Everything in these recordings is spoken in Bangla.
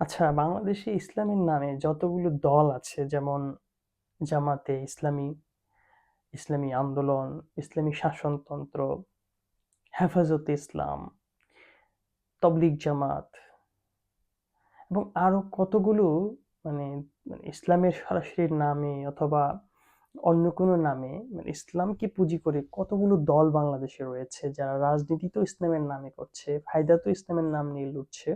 আচ্ছা, বাংলাদেশে ইসলামের নামে যতগুলো দল আছে যেমন জামাতে ইসলামী, ইসলামী আন্দোলন, ইসলামী শাসনতন্ত্র, হেফাজতে ইসলাম, তবলিগ জামাত এবং আরও কতগুলো মানে মানে ইসলামের সরাসরি নামে অথবা অন্য কোনো নামে মানে ইসলামকে পুঁজি করে কতগুলো দল বাংলাদেশে রয়েছে যারা রাজনীতি তো ইসলামের নামে করছে, ফায়দা তো ইসলামের নাম নিয়ে লুটছে।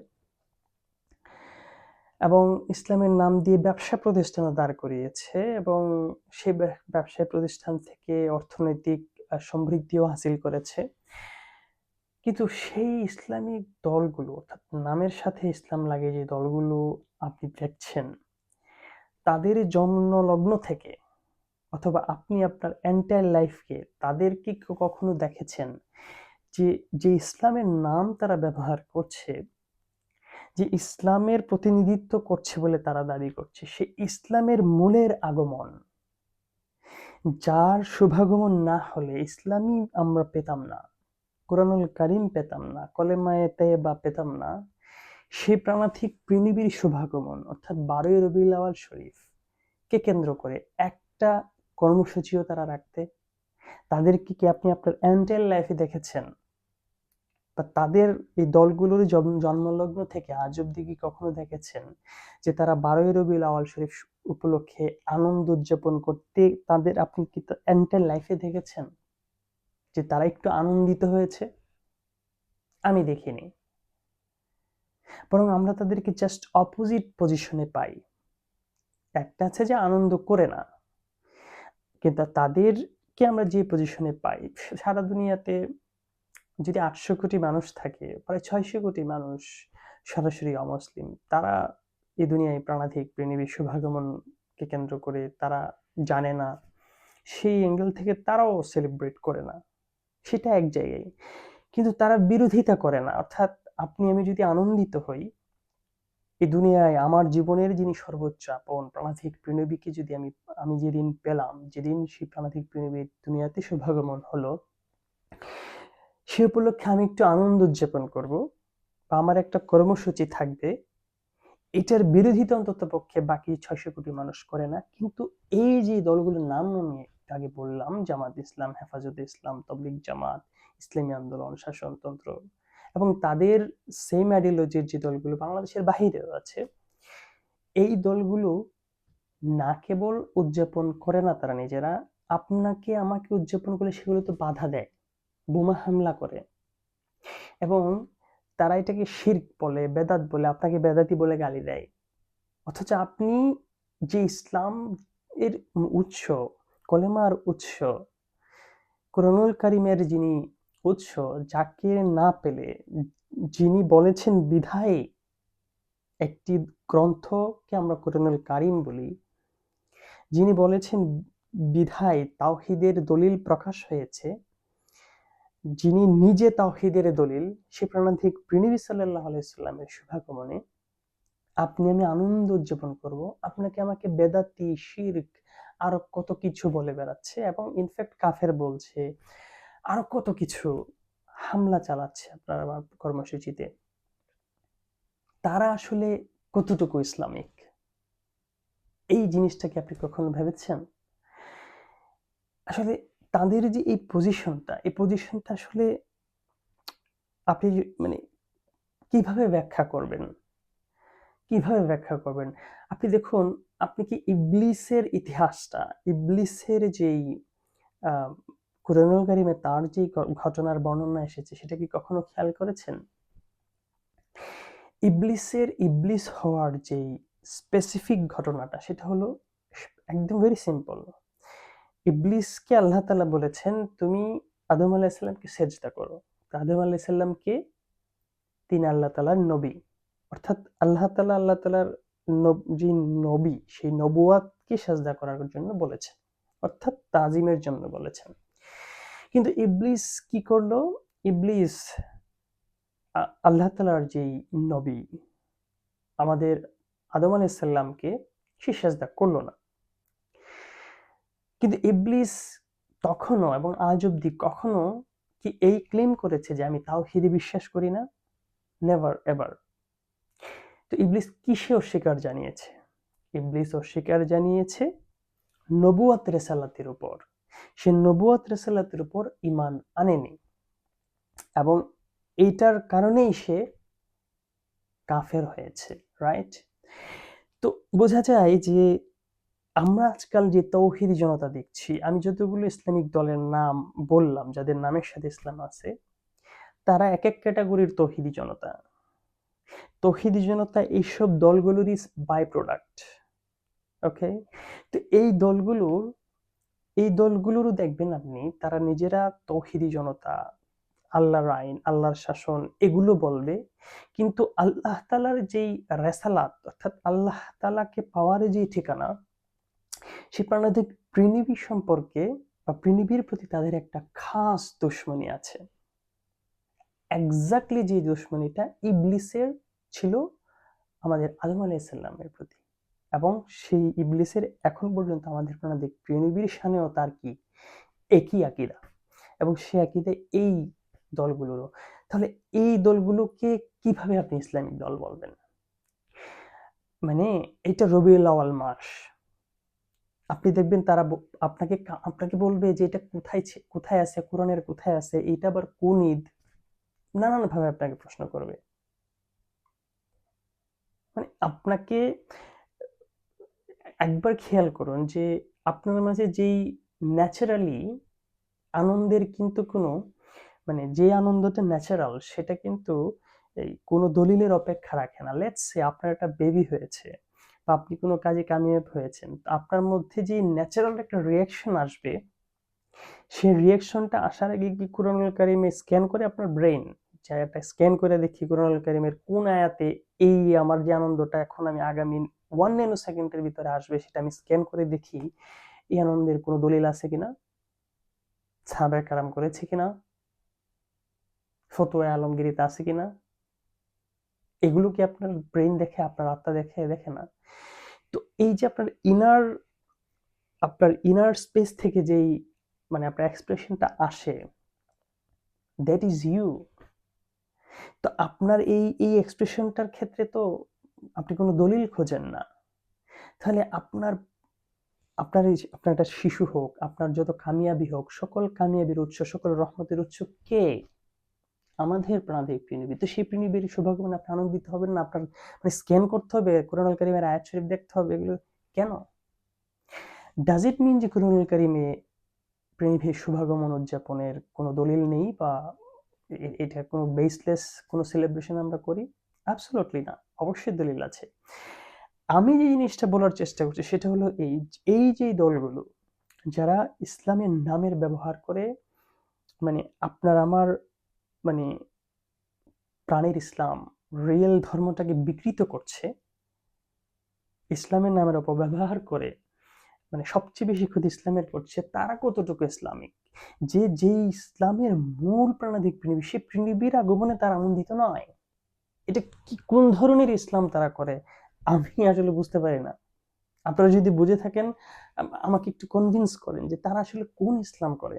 এবং ইসলামের নাম দিয়ে ব্যবসা প্রতিষ্ঠানও দাঁড় করিয়েছে এবং সেই ব্যবসায় প্রতিষ্ঠান থেকে অর্থনৈতিক সমৃদ্ধিও হাসিল করেছে। কিন্তু সেই ইসলামিক দলগুলো, অর্থাৎ নামের সাথে ইসলাম লাগে যে দলগুলো আপনি দেখছেন, তাদের জন্মলগ্ন থেকে অথবা আপনি আপনার এন্টায়ার লাইফকে তাদের কি, কখনো দেখেছেন? যে যে ইসলামের নাম তারা ব্যবহার করছে যে ইসলামের প্রতিনিধিত্ব করছে বলে তারা দাবি করছে, সে ইসলামের মূলের আগমন। যার শুভাগমন না হলে ইসলামই আমরা পেতাম না, কোরআনুল কারিম পেতাম না, কলেমায়ে বা পেতাম না, সে প্রাণাথিক পৃণিবীর শুভাগমন, অর্থাৎ বারোই রবিউল আওয়াল শরীফ, কে কেন্দ্র করে একটা কর্মসূচিও তারা রাখতে? তাদেরকে কি আপনি আপনার এন্টার লাইফে দেখেছেন? বা তাদের এই দলগুলোর জন্মলগ্ন থেকে আজ অব্দি কি কখনো দেখেছেন যে তারা বারোই রবিউল আওয়াল শরীফ উপলক্ষে আনন্দ উদযাপন করতে তাদের আপনি কি এন্টার লাইফে দেখেছেন? যে তারা একটু আনন্দিত হয়েছে? আমি দেখিনি। বরং আমরা তাদেরকে জাস্ট অপোজিট পজিশনে পাই। একটা আছে যে আনন্দ করে না। কিন্তু তাদেরকে আমরা যে পজিশনে পাই, সারা দুনিয়াতে যদি আটশো কোটি মানুষ থাকে, প্রায় ছয়শো কোটি মানুষ সরাসরি অমুসলিম, তারা এ দুনিয়ায় প্রাণাধিক পৃথিবীর শুভাগমনকে কেন্দ্র করে তারা জানে না, সেই অ্যাঙ্গেল থেকে তারাও সেলিব্রেট করে না। সেটা এক জায়গায়। কিন্তু তারা বিরোধিতা করে না। অর্থাৎ আপনি, আমি যদি আনন্দিত হই এই দুনিয়ায় আমার জীবনের যিনি সর্বোচ্চ আপন, প্রাণাধিক প্রণবীকে যদি আমি আমি যেদিন পেলাম, যেদিন সেই প্রাণাধিক প্রণবীর দুনিয়াতে শুভাগমন হলো সে উপলক্ষে আমি একটু আনন্দ উদযাপন করব বা আমার একটা কর্মসূচি থাকবে। এটার বিরোধিতা অন্তত পক্ষে বাকি ছয়শো কোটি মানুষ করে না। কিন্তু এই যে দলগুলোর নাম আমি আগে বললাম, জামাত ইসলাম, হেফাজত ইসলাম তবলিক জামাত, ইসলামী আন্দোলন, শাসনতন্ত্র এবং তাদের সেম আইডিওলজির যে দলগুলো বাংলাদেশের বাহিরেও আছে, এই দলগুলো না কেবল উদযাপন করে না তারা নিজেরা, আপনাকে আমাকে উদযাপন করলে সেগুলো তো বাধা দেয়। বোমা হামলা করে। এবং তারা এটাকে শির্ক বলে, বেদাত বলে, আপনাকে বেদাতি বলে গালি দেয়। অথচ আপনি যে ইসলাম এর উৎস, কলেমার উৎস, কোরআনুল কারিমের যিনি উৎস, যাকে না পেলে যিনি বলেছেন বিধায় একটি গ্রন্থকে আমরা কোরআনুল কারিম বলি, যিনি বলেছেন বিধায় তাওহিদের দলিল প্রকাশ হয়েছে যিনি নিজে তাওহিদের দলিল, সে প্রাণাধিক প্রিণবী সাল্লাহ আলাইসাল্লামের শুভাগমনে, আপনি আমি আনন্দ উদযাপন করব। আপনাকে আমাকে বেদাতি, শির্ক, আরও কত কিছু বলে বেড়াচ্ছে এবং ইনফ্যাক্ট কাফের বলছে, আরও কত কিছু হামলা চালাচ্ছে আপনার আমার কর্মসূচিতে। তারা আসলে কতটুকু ইসলামিক? এই জিনিসটাকে আপনি কখনো ভেবেছেন? আসলে তাদের যে এই পজিশনটা এই পজিশনটা আসলে আপনি মানে কীভাবে ব্যাখ্যা করবেন? কীভাবে ব্যাখ্যা করবেন? আপনি দেখুন, আপনি কি ইবলিসের ইতিহাসটা, ইবলিসের যেই কুরানুল কারিমে তার যে ঘটনার বর্ণনা এসেছে, সেটা কি কখনো খেয়াল করেছেন? ইবলিসের ইবলিস হওয়ার যেই স্পেসিফিক ঘটনাটা, সেটা হলো একদম ভেরি সিম্পল ইবলিসকে আল্লাহ তালা বলেছেন, তুমি আদম আলাহিসাল্লামকে সেজদা করো। আদম আলাহিসাল্লামকে তিনি আল্লাহ তালার নবী। অর্থাৎ আল্লাহ তালা আল্লাহ তালার যে নবী, সেই নবুয়াতকে সাজদা করার জন্য বলেছেন, অর্থাৎ তাজিমের জন্য বলেছেন। কিন্তু ইবলিস কি করল? ইবলিস আল্লাহ তালার যেই নবী, আমাদের আদম আলাইসাল্লামকে সে সাজদা করল না। কিন্তু ইবলিস তখনও এবং আজ অব্দি কখনো কি এই ক্লেম করেছে যে আমি তাও হিদি বিশ্বাস করি না? নেভার এভার তো ইবলিস কিসে অস্বীকার জানিয়েছে? ইবলিস অস্বীকার জানিয়েছে নবুয়াত রেসালাতের উপর। সে নবুয়াত রেসালাতের উপর ইমান আনেনি। এবং এইটার কারণেই সে কাফের হয়েছে রাইট তো বোঝা যায় যে আমরা আজকাল যে তৌহিদ জনতা দেখছি, আমি যতগুলো ইসলামিক দলের নাম বললাম, যাদের নামের সাথে ইসলাম আছে, তারা এক এক ক্যাটাগরির তৌহিদি জনতা। তৌহিদি জনতা এইসব দলগুলোরই বাই প্রোডাক্ট ওকে তো এই দলগুলোর এই দলগুলোরও দেখবেন আপনি, তারা নিজেরা তৌহিদি জনতা, আল্লাহর আইন, আল্লাহর শাসন, এগুলো বলবে, কিন্তু আল্লাহ তালার যেই রেসালাত, অর্থাৎ আল্লাহ তালাকে পাওয়ার যে ঠিকানা সে প্রাণাধিক পৃণিবী সম্পর্কে বা পৃণিবীর প্রতি তাদের একটা খাস দুশ্মনী আছে। এক্স্যাক্টলি যে দুশ্মনীটা ইবলিসের ছিল আমাদের আদম আলাইসাল্লামের প্রতি এবং সেই ইবলিসের এখন পর্যন্ত আমাদের প্রাণাধিক পৃণিবীর সানেও তার কি? একই আকিদা এবং সে আকিদা এই দলগুলোরও। তাহলে এই দলগুলোকে কীভাবে আপনি ইসলামিক দল বলবেন? মানে এটা রবিউল আওয়াল মাস। আপনি দেখবেন তারা আপনাকে আপনাকে বলবে যে এটা কোথায় কোথায় আছে, কোরআনের কোথায় আছে এটা আবার কোন ঈদ? নানান ভাবে আপনাকে প্রশ্ন করবে। মানে আপনাকে একবার খেয়াল করুন যে আপনার মাঝে যেই ন্যাচারালি আনন্দের কিন্তু কোনো মানে যে আনন্দটা ন্যাচারাল সেটা কিন্তু এই কোনো দলিলের অপেক্ষা রাখে না। লেটস সে আপনার একটা বেবি হয়েছে। বা আপনি কোনো কাজে কামিয়াব হয়েছেন। আপনার মধ্যে যে ন্যাচারাল একটা রিয়াকশন আসবে, সেই রিয়াকশনটা আসার আগে কি কুরআনুল কারিমে স্ক্যান করে আপনার ব্রেন একটা স্ক্যান করে দেখি কুরআনুল কারিমের কোন আয়াতে এই আমার যে আনন্দটা এখন আমি আগামী ওয়ান ন্যানো সেকেন্ডের ভিতরে আসবে সেটা আমি স্ক্যান করে দেখি, এই আনন্দের কোনো দলিল আছে কিনা? ছাবের কারাম করেছে কিনা? ফতোয়া আলমগিরিতে আছে কিনা? এগুলো কি আপনার ব্রেন দেখে, আপনার আত্মা দেখে দেখে না? তো এই যে আপনার ইনার আপনার ইনার স্পেস থেকে যেই মানে আপনার এক্সপ্রেশনটা আসে দ্যাট ইজ ইউ তো আপনার এই এই এক্সপ্রেশনটার ক্ষেত্রে তো আপনি কোনো দলিল খোঁজেন না। তাহলে আপনার আপনার এই আপনার একটা শিশু হোক, আপনার যত কামিয়াবি হোক, সকল কামিয়াবির উৎস, সকল রহমতের উৎস কে? আমাদের প্রাণাধিক পৃণিবী তো সেই পৃণিবীর সৌভাগ্য মানে আপনি আনন্দিত হবেন না, আপনার মানে স্ক্যান করতে হবে কোরআনুল কারিমের আয়াত শরীফ দেখতে হবে, এগুলো কেন? ডাজ ইট মিন যে কোরআনুল কারিমে পৃথিবীর শুভাগমন উদযাপনের কোনো দলিল নেই বা এটা কোনো বেসলেস কোনো সেলিব্রেশন আমরা করি? অ্যাবসোলুটলি না, অবশ্যই দলিল আছে। আমি যে জিনিসটা বলার চেষ্টা করছি সেটা হলো এই এই যে দলগুলো যারা ইসলামের নামের ব্যবহার করে মানে আপনার আমার মানে প্রাণের ইসলাম রিয়েল ধর্মটাকে বিকৃত করছে, ইসলামের নামের অপব্যবহার করে মানে সবচেয়ে বেশি ক্ষতি ইসলামের করছে, তারা কতটুকু ইসলামিক? যে যে ইসলামের মূল প্রাণাধিক পৃথিবী, সে পৃথিবীর আগমনে তারা আনন্দিত নয়। এটা কি, কোন ধরনের ইসলাম তারা করে? আমি আসলে বুঝতে পারি না। আপনারা যদি বুঝে থাকেন আমাকে একটু কনভিন্স করেন যে তারা আসলে কোন ইসলাম করে।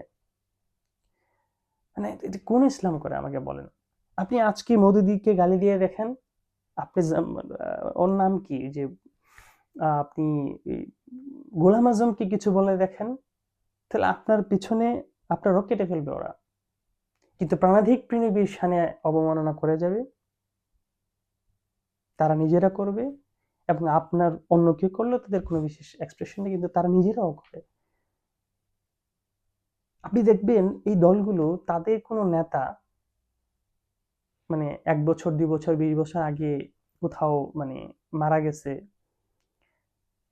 মানে এটা কোন ইসলাম করে আমাকে বলেন। আপনি আজকে মোদিদিকে গালি দিয়ে দেখেন, আপনি ওর নাম কি? যে আপনি গোলাম আজমকে কিছু বলে দেখেন, তাহলে আপনার পিছনে আপনার রকেটে ফেলবে ওরা। কিন্তু প্রাণাধিক পৃণবীর সানে অবমাননা করে যাবে, তারা নিজেরা করবে, এবং আপনার অন্য কেউ করলেও তাদের কোনো বিশেষ এক্সপ্রেশন নেই, কিন্তু তারা নিজেরাও করে। আপনি দেখবেন এই দলগুলো তাদের কোনো নেতা মানে এক বছর, দুই বছর, বিশ বছর আগে কোথাও মানে মারা গেছে,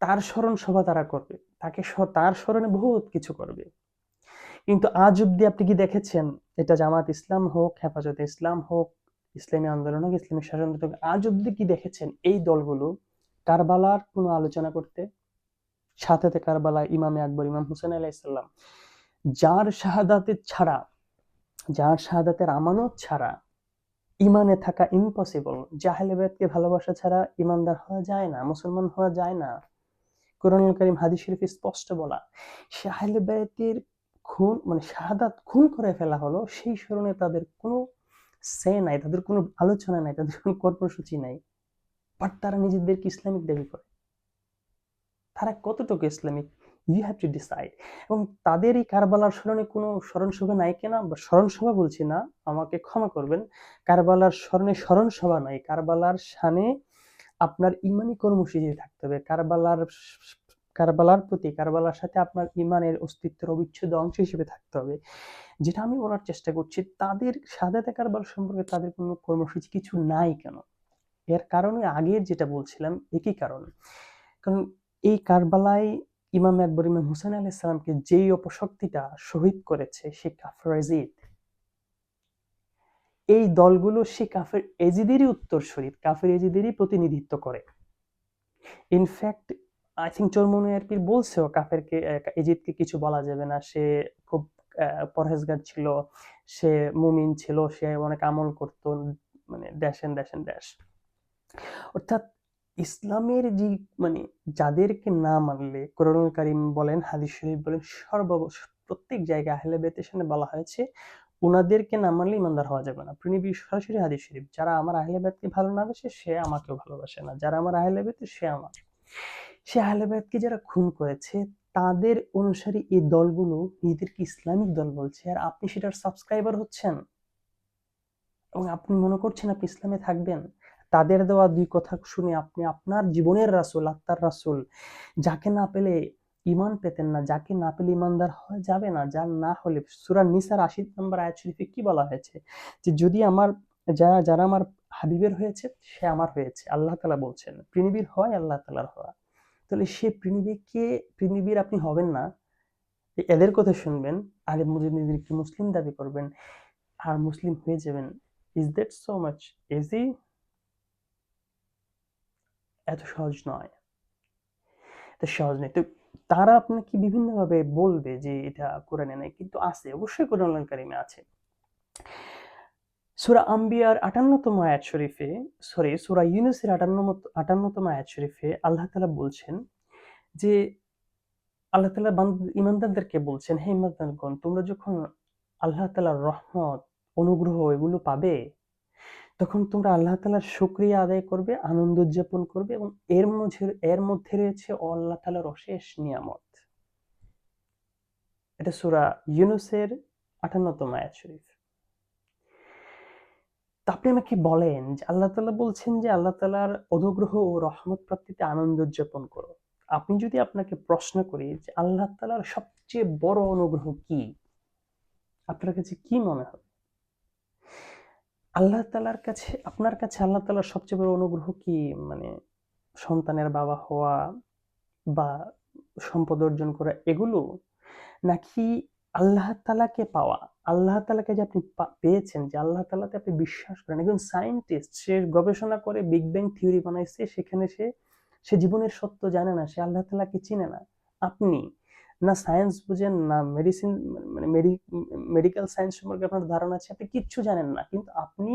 তার স্মরণ সভা তারা করবে। তাকে তার স্মরণে বহুত কিছু করবে। কিন্তু আজ অব্দি আপনি কি দেখেছেন? এটা জামাত ইসলাম হোক, হেফাজতে ইসলাম হোক, ইসলামী আন্দোলন হোক, ইসলামী শাসনতন্ত্র হোক, আজ অব্দি কি দেখেছেন এই দলগুলো কারবালার কোনো আলোচনা করতে? সাথে কারবালা ইমামে আকবর, ইমাম হুসেন আলাইসাল্লাম যার শাহাদাতের ছাড়া, যার শাহাদাতের আমানত ছাড়া ইমানে থাকা ইম্পসিবল জাহেলেবেদকে ভালোবাসা ছাড়া ইমানদার হওয়া যায় না, মুসলমান হওয়া যায় না। কোরআনুল করিম হাদিস শরীফ স্পষ্ট বলা শাহেলেবেতের খুন মানে শাহাদাত খুন করে ফেলা হলো, সেই স্মরণে তাদের কোনো সে নাই, তাদের কোনো আলোচনা নাই, তাদের কোনো কর্মসূচি নাই। বাট তারা নিজেদেরকে ইসলামিক দাবি করে। তারা কতটুকু Islamic? You have to decide এবং তাদের এই কারবালার স্মরণে কোনো স্মরণ সভা নাই কিনা? বা স্মরণ সভা বলছি না, আমাকে ক্ষমা করবেন। কারবালার স্মরণে স্মরণ সভা নাই। কারবালার শানে আপনার ইমানি কর্মসূচি থাকতে হবে। কারবালার কারবালার প্রতি, কারবালার সাথে আপনার ইমানের অস্তিত্বের অবিচ্ছেদ্য অংশ হিসেবে থাকতে হবে। যেটা আমি বলার চেষ্টা করছি, তাদের সাদাতে কারবাল সম্পর্কে তাদের কোনো কর্মসূচি কিছু নাই কেন? এর কারণে আগের যেটা বলছিলাম, একই কারণ। কারণ এই কারবালায় ইমাম আকবর, ইমাম হুসেন আলাহ ইসলামকে যেই অপশক্তিটা শহীদ করেছে সে কাফের এজিদ। এই দলগুলো সে কাফের এজিদেরই উত্তরসূরি কাফের এজিদেরই প্রতিনিধিত্ব করে। ইনফ্যাক্ট আই থিঙ্ক চরমনু আরপির বলছেও কাফেরকে এজিদকে কিছু বলা যাবে না। সে খুব পরহেজগার ছিল, সে মুমিন ছিল, সে অনেক আমল করত মানে দেশেন দেশেন দেশ। অর্থাৎ ইসলামের যে মানে যাদেরকে না মানলে কোরআনুল কারিম বলেন, হাদিস শরীফ বলেন, সর্ব, প্রত্যেক জায়গায় আহলে বেতের সামনে বলা হয়েছে ওনাদেরকে না মানলে ইমানদার হওয়া যাবে না। প্রিনিবি সরাসরি হাদিস শরীফ, যারা আমার আহলে বেতকে ভালো না বাসে, সে আমাকেও ভালোবাসে না। যারা আমার আহলে বেত সে আমার। সে আহলে বেতকে যারা খুন করেছে, তাদের অনুসারী এই দলগুলো নিজেদেরকে ইসলামিক দল বলছে, আর আপনি সেটার সাবস্ক্রাইবার হচ্ছেন। এবং আপনি মনে করছেন আপনি ইসলামে থাকবেন। তাদের দেওয়া দুই কথা শুনে আপনি আপনার জীবনের রাসুল, আত্মার রাসুল, যাকে না পেলে ইমান পেতেন না, যাকে না পেলে ইমানদার হয়ে যাবে না, যার না হলে সুরা নিসার আশি নম্বর আয়াত শরীফে কি বলা হয়েছে? যে যদি আমার যারা যারা আমার হাবিবের হয়েছে, সে আমার হয়েছে। আল্লাহ তালা বলছেন পৃণিবীর হয় আল্লাহ তালার হওয়া। তাহলে সে পৃণিবীকে পৃণিবীর আপনি হবেন না। এদের কথা শুনবেন আর নিজেদেরকে মুসলিম দাবি করবেন, আর মুসলিম হয়ে যাবেন। Is that so much easy এত সহজ নয়। এত সহজ নয়। তো তারা আপনাকে বিভিন্নভাবে বলবে যে এটা কোরআনে নেই, কিন্তু আছে, অবশ্যই কোরআন কারিমে আছে। সুরা আম্বিয়ার আটান্নতম আয়াত শরীফে, সরি, সুরা ইউনুসের আটান্ন আটান্নতম আয়াত শরীফে আল্লাহ তালা বলছেন যে, আল্লাহ তালা ইমানদারদেরকে বলছেন, হে ইমানদারগণ তোমরা যখন আল্লাহ তালার রহমত, অনুগ্রহ এগুলো পাবে তখন তোমরা আল্লাহ তালার শুক্রিয়া আদায় করবে, আনন্দ উদযাপন করবে এবং এর মধ্যে এর মধ্যে রয়েছে আল্লাহ তালার অশেষ নিয়ামত। এটা সুরা ইউনুসের আটান্নতম আয়াত শরীফ। আপনি আমাকে বলেন যে আল্লাহ তালা বলছেন যে আল্লাহ তালার অনুগ্রহ ও রহমত প্রাপ্তিতে আনন্দ উদযাপন করো। আপনি যদি আপনাকে প্রশ্ন করি যে আল্লাহ তালার সবচেয়ে বড় অনুগ্রহ কি? আপনার কাছে কি মনে হবে আল্লাহ তালার কাছে, আপনার কাছে আল্লাহ তালার সবচেয়ে বড় অনুগ্রহ কি? মানে সন্তানের বাবা হওয়া বা সম্পদ অর্জন করা এগুলো? নাকি আল্লাহ তালাকে পাওয়া? আল্লাহ তালাকে যে আপনি পেয়েছেন, যে আল্লাহ তালাতে আপনি বিশ্বাস করেন। একজন সায়েন্টিস্ট, সে গবেষণা করে বিগ ব্যাং থিওরি বানাইছে, সেখানে সে সে জীবনের সত্য জানে না, সে আল্লাহ তালাকে চিনে না। আপনি না সায়েন্স বুঝেন, না মেডিসিন মানে মেডিকেল সায়েন্স সম্পর্কে আপনার ধারণা আছে, আপনি কিচ্ছু জানেন না। কিন্তু আপনি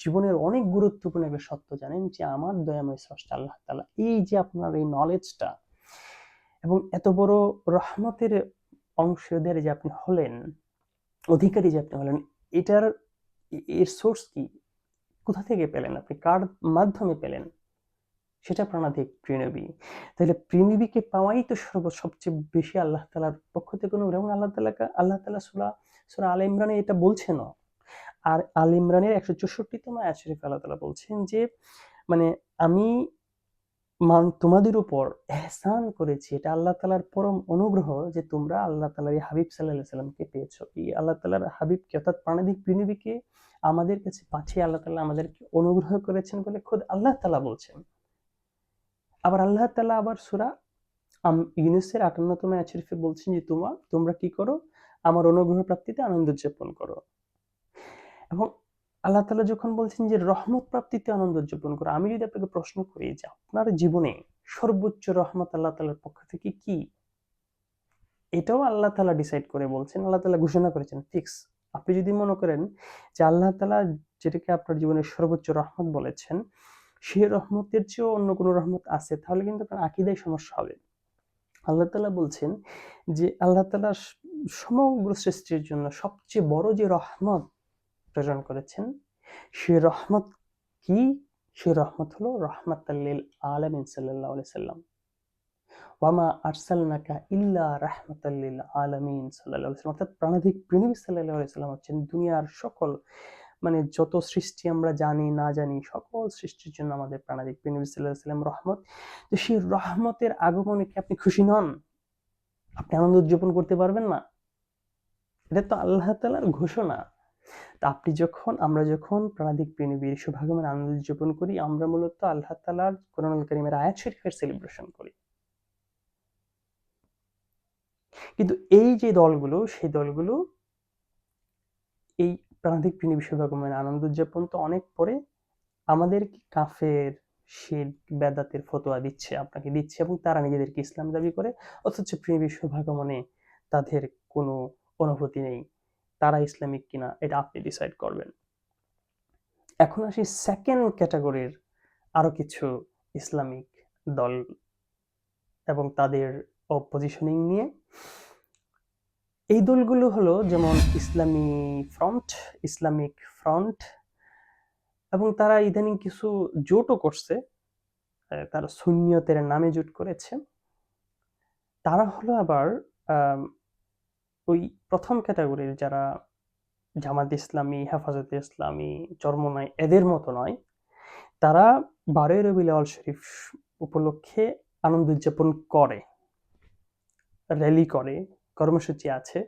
জীবনের অনেক গুরুত্বপূর্ণ একটা সত্য জানেন যে, আমার দয়াময় স্রষ্টা আল্লাহ তালা এই যে আপনার এই নলেজটা এবং এত বড় রহমতের অংশদের যে আপনি হলেন, অধিকারী যে আপনি হলেন, এটার এর সোর্স কি? কোথা থেকে পেলেন আপনি? কার মাধ্যমে পেলেন? সেটা প্রাণাধিক প্রিনবী তাহলে প্রিনবীকে পাওয়াই তো সর্ব, সবচেয়ে বেশি আল্লাহ তালার পক্ষ থেকে অনুগ্রহ এবং আল্লাহ তালাকে আল্লাহ তালা সুরা সুরা আল ইমরানে এটা বলছেন। আর আল ইমরানের একশো চৌষট্টিতম আয়াত শরীফ আল্লাহ তালা বলছেন যে মানে আমি মান, তোমাদের উপর এহসান করেছি। এটা আল্লাহ তালার পরম অনুগ্রহ যে তোমরা আল্লাহ তালার হাবিব সাল্লাহ সাল্লামকে পেয়েছ। এই আল্লাহ তালার হাবিবকে অর্থাৎ প্রাণাধিক পৃথিবীকে আমাদের কাছে পাঠিয়ে আল্লাহ তালা আমাদেরকে অনুগ্রহ করেছেন বলে খোদ আল্লাহ তালা বলছেন। আবার আল্লাহ তালা আবার সুরা ইউনুসের আটান্নতম শরীফে বলছেন যে, তোমা, তোমরা কি করো? আমার অনুগ্রহ প্রাপ্তিতে আনন্দ উদযাপন করো। এবং আল্লাহ তালা যখন বলছেন যে, রহমত প্রাপ্তিতে আনন্দ উদযাপন করো, আমি যদি আপনাকে প্রশ্ন করি যে, আপনার জীবনে সর্বোচ্চ রহমত আল্লাহ তালার পক্ষ থেকে কি? এটাও আল্লাহ তালা ডিসাইড করে বলছেন, আল্লাহ তালা ঘোষণা করেছেন। ফিক্স আপনি যদি মনে করেন যে, আল্লাহ তালা যেটাকে আপনার জীবনের সর্বোচ্চ রহমত বলেছেন সে রহমতের চেয়েও অন্য কোনো রহমত আছে, তাহলে কিন্তু আপনার আকিদায় সমস্যা হবে। আল্লাহ তালা বলছেন যে আল্লাহ তালা সমগ্র সৃষ্টির জন্য সবচেয়ে বড় যে রহমত প্রেরণ করেছেন, সে রহমত কি? সেই রহমত হলো রহমাতাল্লিল আলামিন সাল্লাল্লাহু আলাইহি সাল্লাম। ওয়ামা আরসালনাকা ইল্লা রাহমাতাল্লিল আলামিন সাল্লাল্লাহু অর্থাৎ প্রাণাধিক হচ্ছেন দুনিয়ার সকল মানে যত সৃষ্টি আমরা জানি, না জানি, সকল সৃষ্টির জন্য আমাদের প্রাণাদিক সাল্লাম রহমত তো সেই রহমতের আগমনে কি আপনি খুশি নন? আপনি আনন্দ উদযাপন করতে পারবেন না। এটা তো আল্লাহ তাআলার ঘোষণা। তা আপনি যখন, আমরা যখন প্রাণাদিক প্রেমীর শুভাগমন আনন্দ উদযাপন করি, আমরা মূলত আল্লাহ তাআলার কোরআনুল কারীমের আয়াত শরীফের সেলিব্রেশন করি। কিন্তু এই যে দলগুলো, সেই দলগুলো এই প্রাণাধিক প্রেমী বিশ্বভাগমনের আনন্দ উদযাপন তো অনেক পরে আমাদের কাফের শিরক বেদাতের ফতোয়া দিচ্ছে, আপনাকে দিচ্ছে এবং তারা নিজেদেরকে ইসলাম দাবি করে, অথচ প্রেমী বিশ্বভাগমনে তাদের কোনো অনুভূতি নেই, তারা ইসলামিক কিনা এটা আপনি ডিসাইড করবেন। এখন আসি সেকেন্ড ক্যাটাগরির আরও কিছু ইসলামিক দল এবং তাদের পজিশনিং নিয়ে। এই দলগুলো হলো যেমন ইসলামী ফ্রন্ট, ইসলামিক ফ্রন্ট, এবং তারা ইদানিং কিছু জোটও করছে। তারা সুন্নিয়তের নামে জোট করেছে। তারা হলো আবার ওই প্রথম ক্যাটাগরির যারা জামাত ইসলামী, হেফাজত ইসলামী, চরমনাই এদের মতো নয়। তারা বারোই রবিউল আউয়াল শরীফ উপলক্ষে আনন্দ উদযাপন করে, র্যালি করে। কর্মসূচি আছে।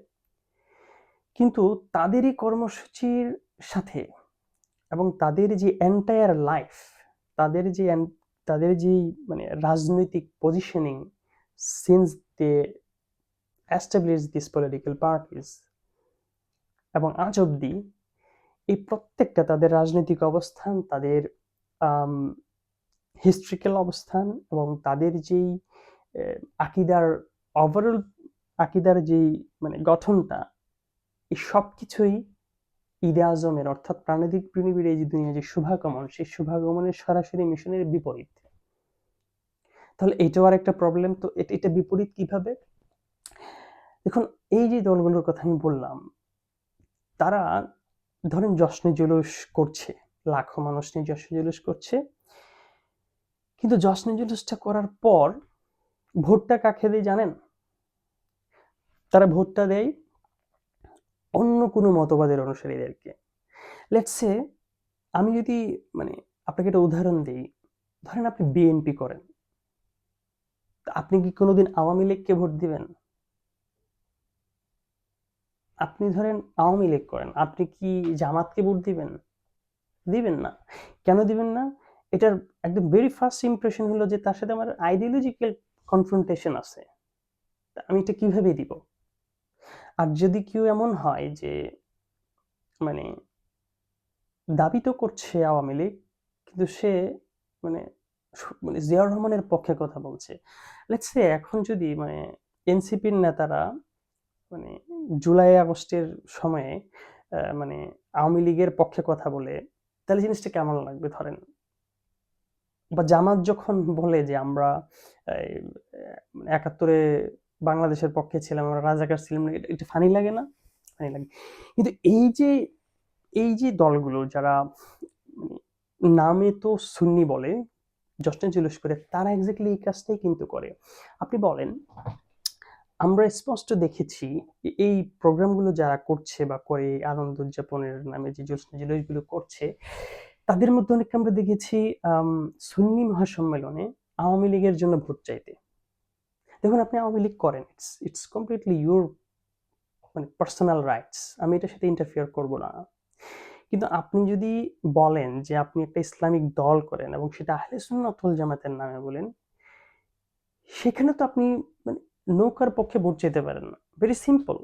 কিন্তু তাদেরই কর্মসূচির সাথে এবং তাদের যে এন্টায়ার লাইফ তাদের যে তাদের যে মানে রাজনৈতিক positioning since they establish this political parties এবং আজ অবধি এই প্রত্যেকটা তাদের রাজনৈতিক অবস্থান, তাদের হিস্ট্রিক্যাল অবস্থান এবং তাদের যেই আকিদার ওভারঅল আকিদার যেই মানে গঠনটা, এই সব কিছুই ঈদে আজমের, অর্থাৎ প্রাণাধিক পৃথিবীর এই যে দুনিয়া যে শুভাগমন, সেই শুভাগমনের সরাসরি মিশনের বিপরীত। তাহলে এটাও আর একটা প্রবলেম তো এটা বিপরীত কীভাবে? দেখুন, এই যে দলগুলোর কথা আমি বললাম, তারা ধরেন যশ্নে জুলুস করছে, লাখো মানুষ নিয়ে জশ্নে জুলুস করছে, কিন্তু যশ্নে জুলুসটা করার পর ভোটটা কাকে দিয়ে জানেন? তারা ভোটটা দেয় অন্য কোনো মতবাদের অনুসারীদেরকে। লেটসে আমি যদি মানে আপনাকে একটা উদাহরণ দিই, ধরেন আপনি বিএনপি করেন। আপনি কি কোনোদিন আওয়ামী লীগকে ভোট দিবেন? আপনি ধরেন আওয়ামী লীগ করেন, আপনি কি জামাতকে ভোট দিবেন? দিবেন না। কেন দিবেন না? এটার একদম ভেরি ফার্স্ট ইমপ্রেশন হলো যে তার সাথে আমার আইডিওলজিক্যাল কনফ্রন্টেশন আছে। আমি এটা কীভাবে দিব? আর যদি কেউ এমন হয় যে মানে দাবি তো করছে আওয়ামী লীগ, কিন্তু সে মানে মানে জিয়াউর রহমানের পক্ষে কথা বলছে। লেটস সে এখন যদি মানে এনসিপির নেতারা মানে জুলাই আগস্টের সময়ে মানে আওয়ামী লীগের পক্ষে কথা বলে, তাহলে জিনিসটা কেমন লাগবে ধরেন? বা জামাত যখন বলে যে আমরা মানে একাত্তরে বাংলাদেশের পক্ষে ছিলাম আমরা রাজাকার ছিলাম না, এটা- ফানি লাগে না? ফানি লাগে। কিন্তু এই যে এই যে দলগুলো যারা মানে নামে তো সুন্নি বলে জশ্নে জুলুস করে তারা এক্স্যাক্টলি এই কাজটাই কিন্তু করে। আপনি বলেন আমরা স্পষ্ট দেখেছি এই প্রোগ্রামগুলো যারা করছে বা করে আনন্দ উদযাপনের নামে যে জশ্নে জুলুসগুলো করছে তাদের মধ্যে অনেককে আমরা দেখেছি সুন্নি মহাসম্মেলনে আওয়ামী লীগের জন্য ভোট চাইতে। দেখুন, আপনি আওয়ামী লীগ করেন ইটস ইটস কমপ্লিটলি ইউর মানে পার্সোনাল রাইটস আমি এটার সাথে ইন্টারফিয়ার করব না। কিন্তু আপনি যদি বলেন যে আপনি একটা ইসলামিক দল করেন এবং সেটা আহলে সুন্নাত ওয়াল জামাতের নামে বলেন, সেখানে তো আপনি মানে নৌকার পক্ষে ভোট যেতে পারেন না। ভেরি সিম্পল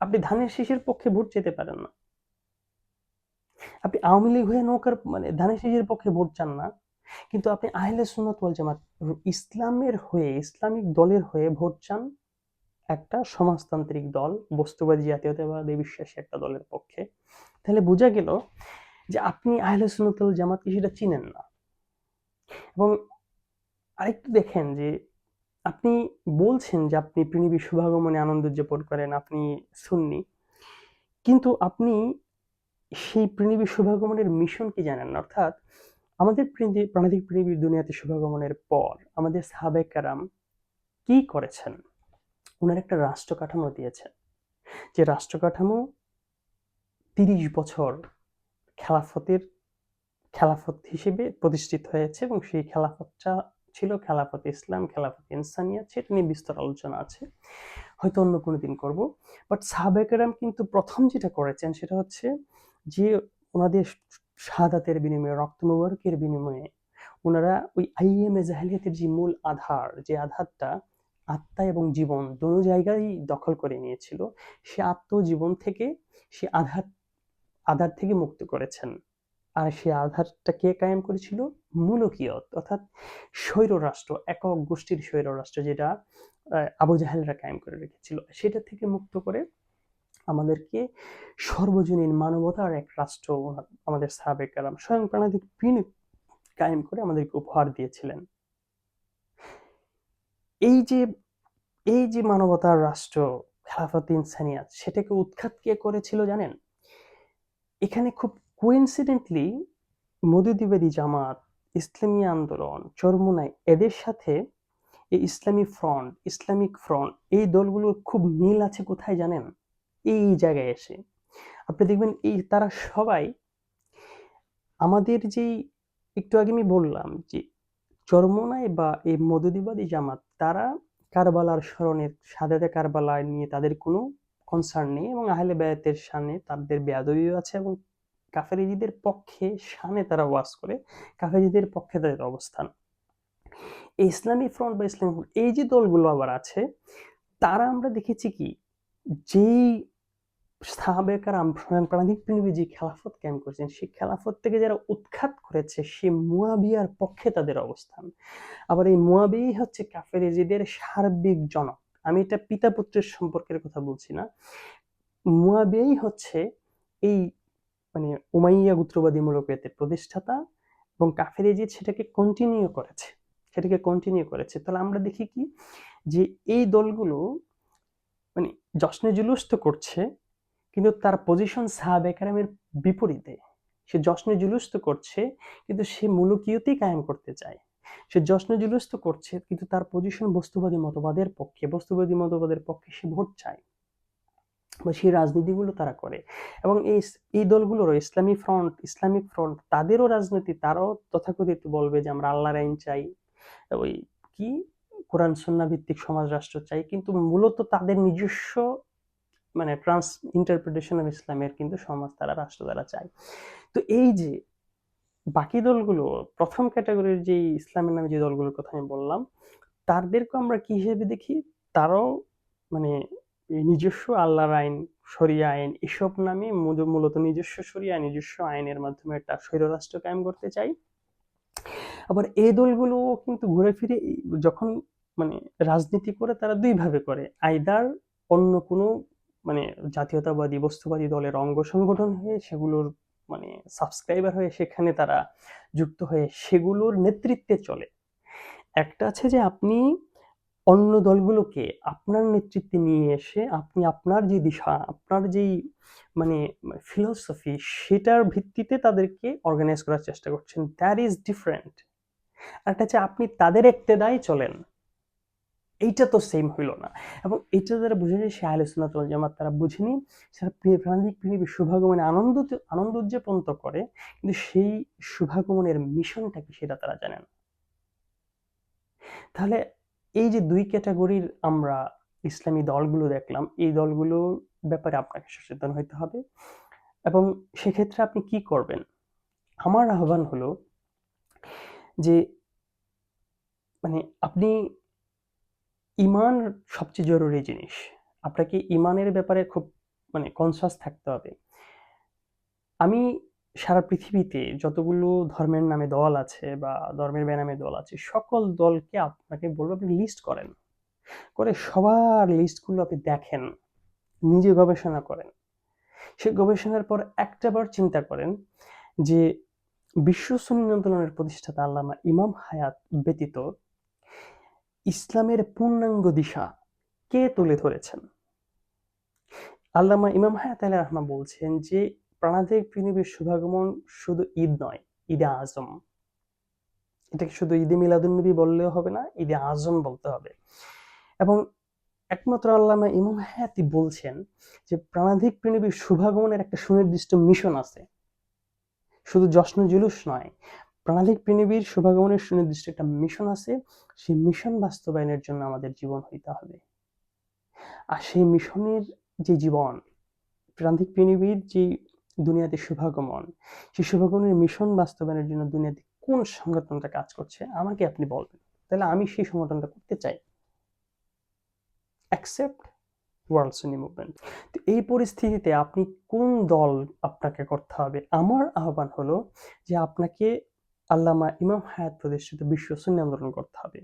আপনি ধানের শীষের পক্ষে ভোট যেতে পারেন না। আপনি আওয়ামী লীগ হয়ে নৌকার মানে ধানের শীষের পক্ষে ভোট চান না। কিন্তু আপনি আহলে সুন্নাত ওয়াল জামাত ইসলামের হয়ে, ইসলামিক দলের হয়ে ভোট চান একটা সমাজতান্ত্রিক দল, বস্তুবাদী, জাতীয়তাবাদী, বিশ্বাসী একটা দলের পক্ষে। তাহলে বোঝা গেল যে আপনি আহলে সুন্নাত ওয়াল জামাতকে সেটা চিনেন না। এবং আরেকটু দেখেন যে আপনি বলছেন যে আপনি পৃথিবী শুভাগমনে আনন্দ উদযাপন করেন, আপনি সুন্নি। কিন্তু আপনি সেই পৃথিবী শুভাগমনের মিশন কি জানেন অর্থাৎ আমাদের প্রাণাধিক পৃথিবীর দুনিয়াতে শুভাগমনের পর আমাদের সাহাবে কারাম কি করেছেন? ওনার একটা রাষ্ট্র কাঠামো দিয়েছেন। যে রাষ্ট্র কাঠামো তিরিশ বছর খেলাফতের, খেলাফত হিসেবে প্রতিষ্ঠিত হয়েছে এবং সেই খেলাফতটা ছিল খেলাফত ইসলাম, খেলাফত ইনসানিয়া সেটা নিয়ে বিস্তর আলোচনা আছে। হয়তো অন্য কোনো দিন করব। বাট সাহাবেকেরাম কিন্তু প্রথম যেটা করেছেন সেটা হচ্ছে যে ওনাদের শাহাদাতের বিনিময়ে রক্ত মুবারকের বিনিময়ে ওনারা ওই আইএমএ জাহেলিয়াতের যে মূল আধার, যে আধারটা আত্মা এবং জীবন দোনো জায়গায় দখল করে নিয়েছিল, সে আত্মজীবন থেকে, সে আধার আধার থেকে মুক্ত করেছেন। আর সে আধারটা কে কায়েম করেছিল? মূলকীয়ত, অর্থাৎ স্বৈর রাষ্ট্র একক গোষ্ঠীর স্বৈর রাষ্ট্র যেটা আবু জাহেলরা কায়েম করে রেখেছিল। সেটা থেকে মুক্ত করে আমাদেরকে সর্বজনীন মানবতার এক রাষ্ট্র আমাদের সাবেক কালাম স্বয়ং প্রাণাধিক প্রিণি কায়েম করে আমাদেরকে উপহার দিয়েছিলেন। এই যে এই যে মানবতার রাষ্ট্র খেলাফত ইনসানিয়াত, সেটাকে উৎখাত কে করেছিল জানেন? এখানে খুব কোইন্সিডেন্টলি মধুদিবেদী জামাত, ইসলামী আন্দোলন, চরমুনাই, এদের সাথে এই ইসলামী ফ্রন্ট, ইসলামিক ফ্রন্ট, এই দলগুলোর খুব মিল আছে কোথায় জানেন? এই জায়গায় এসে। আপনি দেখবেন এই তারা সবাই আমাদের যেই একটু আগে আমি বললাম যে চরমোনাই বা এই মধুদিবাদী জামাত, তারা কারবালার স্মরণের সাদাতে কারবালায় নিয়ে তাদের কোনো কনসার্ন নেই এবং আহলে বেয়াতের সামনে তাদের বেয়াদবিও আছে এবং কাফেরিজিদের পক্ষে শানে তারা ওয়াজ করে কাফেরিজিদের পক্ষে তাদের অবস্থান। ইসলামী ফ্রন্ট বা ইসলামী এই যে দলগুলো আবার আছে, তারা আমরা দেখেছি কি, যেই সাহাবেকার প্রাণিক পৃথিবী যে খেলাফত ক্যাম্প করেছেন, সেই খেলাফত থেকে যারা উৎখাত করেছে সে মুয়াবিয়ার পক্ষে তাদের অবস্থান। আবার এই মুয়াবিয়াই হচ্ছে কাফেরিজিদের সার্বিক জনক। আমি এটা পিতা পুত্রের সম্পর্কের কথা বলছি না। মুয়াবিয়াই হচ্ছে এই মানে উমাইয়া গুত্রবাদী মূলকের প্রতিষ্ঠাতা এবং কাফেরিজিদ সেটাকে কন্টিনিউ করেছে। সেটাকে কন্টিনিউ করেছে। তাহলে আমরা দেখি কি? যে এই দলগুলো মানে জশ্নে জুলুস তো করছে কিন্তু তার পজিশন সাহাবেকারামের বিপরীতে। সে জশ্নে জুলুস তো করছে, কিন্তু সে মূলকীয়তেই কায়েম করতে চায়। সে জশ্নে জুলুস তো করছে, কিন্তু তার পজিশন বস্তুবাদী মতবাদের পক্ষে। বস্তুবাদী মতবাদের পক্ষে সে ভোট চায় বা সেই রাজনীতিগুলো তারা করে। এবং এই এই দলগুলোরও ইসলামী ফ্রন্ট ইসলামিক ফ্রন্ট তাদেরও রাজনীতি, তারাও তথাকথিত বলবে যে আমরা আল্লাহর আইন চাই। ওই কি? কোরআন সন্না ভিত্তিক সমাজ রাষ্ট্র চাই। কিন্তু মূলত তাদের নিজস্ব মানে ট্রান্স ইন্টারপ্রিটেশন অফ ইসলামের কিন্তু সমাজ তারা, রাষ্ট্র তারা চায়। তো এই যে বাকি দলগুলো, প্রথম ক্যাটাগরির যে ইসলামের নামে যে দলগুলোর কথা আমি বললাম, তাদেরকে আমরা কি হিসেবে দেখি? তারাও মানে নিজস্ব আল্লাহর আইন, শরিয়া আইন এসব নামে মূলত নিজস্ব শরিয়া, নিজস্ব আইনের মাধ্যমে একটা স্বৈররাষ্ট্র কায়েম করতে চাই আবার এই দলগুলো কিন্তু ঘুরে ফিরে যখন মানে রাজনীতি করে তারা দুইভাবে করে। আইদার অন্য কোনো মানে জাতীয়তাবাদী, বস্তুবাদী দলের অঙ্গ সংগঠন হয়ে সেগুলোর মানে সাবস্ক্রাইবার হয়ে সেখানে তারা যুক্ত হয়ে সেগুলোর নেতৃত্বে চলে। একটা আছে যে আপনি অন্য দলগুলোকে আপনার নেতৃত্বে নিয়ে এসে আপনি আপনার যে দিশা, আপনার যেই মানে ফিলোসফি সেটার ভিত্তিতে তাদেরকে অর্গানাইজ করার চেষ্টা করছেন। দ্যাট ইজ ডিফারেন্ট একটা হচ্ছে আপনি তাদের একতেদায় চলেন। এইটা তো সেম হইল না। এবং এটা যারা বুঝেনি সে আহলে সুন্নাত ওয়াল জামাত তারা বুঝেনি সেটা প্রাণিক পৃথিবী শুভাগমনে আনন্দ আনন্দ উদযাপন তো করে, কিন্তু সেই শুভাগমনের মিশনটা কি সেটা তারা জানেন তাহলে এই যে দুই ক্যাটাগরির আমরা ইসলামী দলগুলো দেখলাম, এই দলগুলোর ব্যাপারে আপনাকে সচেতন হইতে হবে। এবং সেক্ষেত্রে আপনি কি করবেন? আমার আহ্বান হলো যে মানে আপনি ইমান সবচেয়ে জরুরি জিনিস। আপনাকে ইমানের ব্যাপারে খুব মানে কনসাস থাকতে হবে। আমি সারা পৃথিবীতে যতগুলো ধর্মের নামে দল আছে বা ধর্মের বেনামে দল আছে, সকল দলকে আপনাকে বলব আপনি লিস্ট করেন। করে সবার লিস্টগুলো আপনি দেখেন। নিজে গবেষণা করেন। সে গবেষণার পর একটা বার চিন্তা করেন যে, বিশ্ব সুন্নি আন্দোলনের প্রতিষ্ঠাতা আল্লামা ইমাম হায়াত ব্যতীত ইসলামের পূর্ণাঙ্গ দিশা কে তুলে ধরেছেন? আল্লামা ইমাম হায়াত আলী রহমা বলছেন যে প্রাণাধিক পৃথিবীর শুভাগমন শুধু ঈদ নয়, ঈদে আজম। এটাকে শুধু ঈদে মিলাদুন্নবী বললেও হবে না, ঈদে আজম বলতে হবে। এবং একমাত্র আল্লামা ইমাম হায়াতি বলছেন যে প্রাণাধিক পৃণবীর শুভাগমনের একটা সুনির্দিষ্ট মিশন আছে। শুধু জশ্ন জুলুস নয় প্রাণাধিক পৃণবীর শুভাগমনের সুনির্দিষ্ট একটা মিশন আছে, সেই মিশন বাস্তবায়নের জন্য আমাদের জীবন হইতে হবে। আর সেই মিশনের যে জীবন, প্রান্তিক পৃণবীর যে দুনিয়াতে শুভাগমন, সেই শুভাগমনের মিশন বাস্তবায়নের জন্য দুনিয়াতে কোন সংগঠনটা কাজ করছে, আমাকে আপনি বলবেন। তাহলে আমি সেই সংগঠনটা করতে চাই। অ্যাকসেপ্ট ওয়ার্ল্ড সুনি মুভমেন্ট তো এই পরিস্থিতিতে আপনি কোন দল আপনাকে করতে হবে? আমার আহ্বান হলো যে আপনাকে আল্লামা ইমাম হায়াত প্রতিষ্ঠিত বিশ্ব সুন্নি আন্দোলন করতে হবে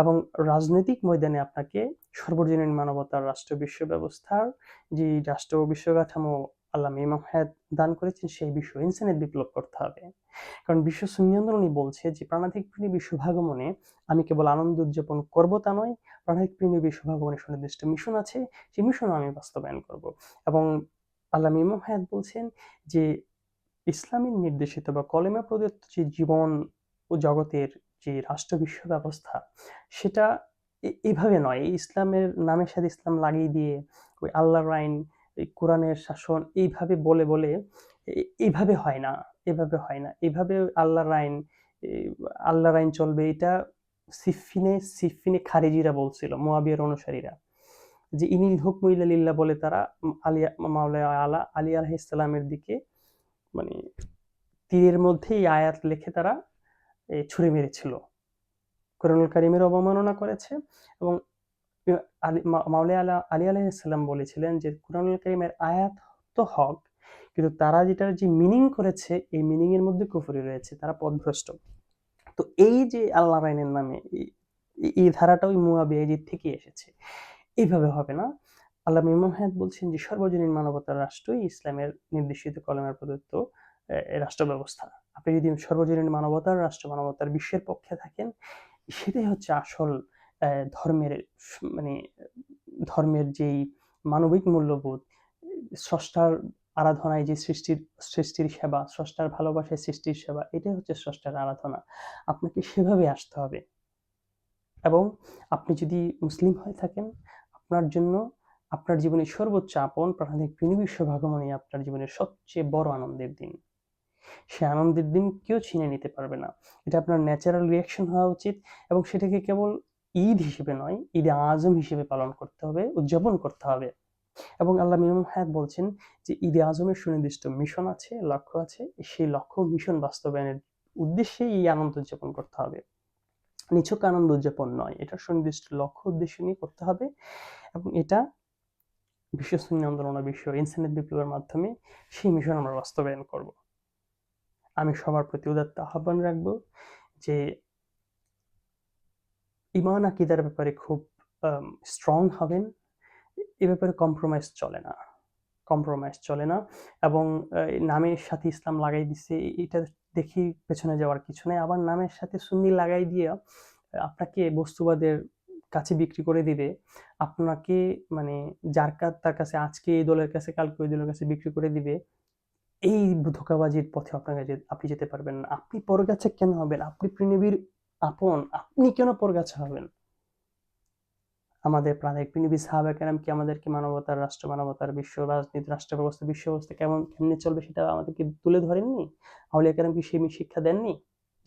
এবং রাজনৈতিক ময়দানে আপনাকে সর্বজনীন মানবতার রাষ্ট্র বিশ্ব ব্যবস্থার যে রাষ্ট্র বিশ্বকাঠামো আল্লামা ইমাম হায়াত দান করেছেন, সেই বিশ্ব ইনসানের বিপ্লব করতে হবে। কারণ বিশ্ব সুন্নি আন্দোলনই বলছে যে প্রাণাধিক পৃথিবী শুভাগমনে আমি কেবল আনন্দ উদযাপন করব তা নয়, প্রাণাধিক পৃথিবী শুভাগমনের সুনির্দিষ্ট মিশন আছে, সেই মিশনও আমি বাস্তবায়ন করব। এবং আল্লাহ ইমাম হায়াত বলছেন যে ইসলামের নির্দেশিত বা কলেমা প্রদত্ত যে জীবন ও জগতের যে রাষ্ট্র বিশ্ব ব্যবস্থা, সেটা এভাবে নয়। ইসলামের নামের সাথে ইসলাম লাগিয়ে দিয়ে ওই আল্লাহর আইন কোরআনের শাসন এইভাবে বলে বলে এইভাবে হয় না, এভাবে হয় না। এভাবে আল্লাহর আইন আল্লাহর আইন চলবে। এটা সিফিনে সিফিনে খারিজিরা বলছিল, মোয়াবিয়ার অনুসারীরা। যে ইনিল হুকমুল্লাহ বলে তারা আলিয়া মাওলা আলা আলী আলাহ ইসলামের দিকে মানে তীরের মধ্যে এই আয়াত লিখে তারা ছুড়ে মেরেছিল। কোরআনুল কারিমের অবমাননা করেছে এবং মাওলা আলা আলী আলাইসাল্লাম বলেছিলেন যে কোরআনুল কারিমের আয়াত তো হক, কিন্তু তারা যেটার যে মিনিং করেছে, এই মিনিং এর মধ্যে কুফরি রয়েছে, তারা পদভ্রষ্ট তো এই যে আল্লাহ রাইনের নামে, এই ধারাটা ওই মুয়াবিয়াজিদ থেকে এসেছে। এইভাবে হবে না। আল্লাহ ইমাম হায়াত বলছেন যে, সর্বজনীন মানবতার রাষ্ট্রই ইসলামের নির্দেশিত কলমের প্রদত্ত রাষ্ট্র ব্যবস্থা আপনি যদি সর্বজনীন মানবতার রাষ্ট্র, মানবতার বিশ্বের পক্ষে থাকেন, সেটাই হচ্ছে আসল ধর্মের মানে ধর্মের যেই মানবিক মূল্যবোধ, স্রষ্টার আরাধনায় যে সৃষ্টির সৃষ্টির সেবা, স্রষ্টার ভালোবাসায় সৃষ্টির সেবা, এটাই হচ্ছে স্রষ্টার আরাধনা। আপনাকে সেভাবে আসতে হবে। এবং আপনি যদি মুসলিম হয়ে থাকেন, আপনার জন্য আপনার জীবনের সর্বোচ্চ আপন প্রাণিক পৃথিবীর সৌভাগ্যমণি আপনার জীবনের সবচেয়ে বড় আনন্দের দিন। সে আনন্দের দিন কেউ ছিনে নিতে পারবে না। এটা আপনার ন্যাচারাল রিয়াকশন হওয়া উচিত এবং সেটাকে কেবল ঈদ হিসেবে নয়, ঈদে আজম হিসেবে পালন করতে হবে, উদযাপন করতে হবে। এবং আল্লাহ মিনুম হায়াত বলছেন যে ঈদে আজমের সুনির্দিষ্ট মিশন আছে, লক্ষ্য আছে, সেই লক্ষ্য মিশন বাস্তবায়নের উদ্দেশ্যে এই আনন্দ উদযাপন করতে হবে। নিছক আনন্দ উদযাপন নয়, এটা সুনির্দিষ্ট লক্ষ্য উদ্দেশ্য নিয়ে করতে হবে এবং এটা বিশ্ব সুন্নি আন্দোলন বিশ্ব ইনসানিয়ত বিপ্লবের মাধ্যমে সেই মিশন আমরা বাস্তবায়ন করব। আমি সবার প্রতি উদাত্ত আহ্বান রাখব যে ইমান আকিদার ব্যাপারে খুব স্ট্রং হবেন। এ ব্যাপারে কম্প্রোমাইজ চলে না। কম্প্রোমাইজ চলে না এবং নামের সাথে ইসলাম লাগাই দিছে, এটা দেখি পেছনে যাওয়ার কিছু নেই। আবার নামের সাথে সুন্নি লাগাই দিয়ে আপনাকে বস্তুবাদের কাছে বিক্রি করে দিবে, আপনাকে মানে যার কাজ তার কাছে আজকে এই দলের কাছে, কালকে ওই দলের কাছে বিক্রি করে দিবে, এই ধোকাবাজির পথে আপনাকে আপনি যেতে পারবেন না। আপনি পর পরগাছা কেন হবেন? আপনি পৃণবীর আপন, আপনি কেন পর পরগাছা হবেন? আমাদের প্রাণের পৃণবী সাহাবা কেরাম কি আমাদেরকে মানবতার রাষ্ট্র, মানবতার বিশ্ব, রাজনীতি, রাষ্ট্র ব্যবস্থা, বিশ্ব ব্যবস্থা কেমন, কেমনে চলবে সেটা আমাদেরকে তুলে ধরেননি? আউলিয়া কেরাম কি সেই শিক্ষা দেননি?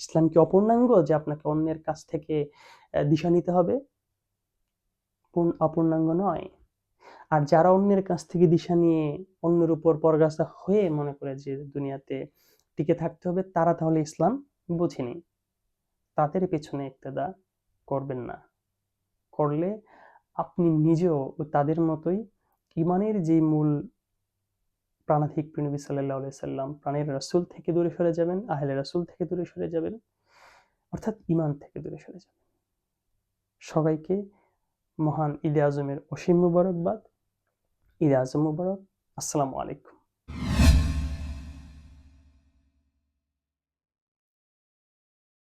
ইসলাম কি অপূর্ণাঙ্গ যে আপনাকে অন্যের কাছ থেকে দিশা নিতে হবে? অপূর্ণাঙ্গ নয়। আর যারা অন্যের কাছ থেকে দিশা নিয়ে অন্যের উপর পরগাছা হয়ে মনে করে যে দুনিয়াতে টিকে থাকতে হবে, তারা তাহলে ইসলাম বুঝেনি। তাদের পেছনে ইক্তেদা করবেন না। করলে আপনি নিজেও তাদের মতোই ইমানের যে মূল প্রাণাধিক প্রিনবী সাল্লাহ সাল্লাম, প্রাণের রসুল থেকে দূরে সরে যাবেন, আহলে রসুল থেকে দূরে সরে যাবেন, অর্থাৎ ইমান থেকে দূরে সরে যাবেন। সবাইকে মহান ঈদে আজমের অসীম মুবারকবাদ। ঈদে আজম মুবারক। আসসালামু আলাইকুম।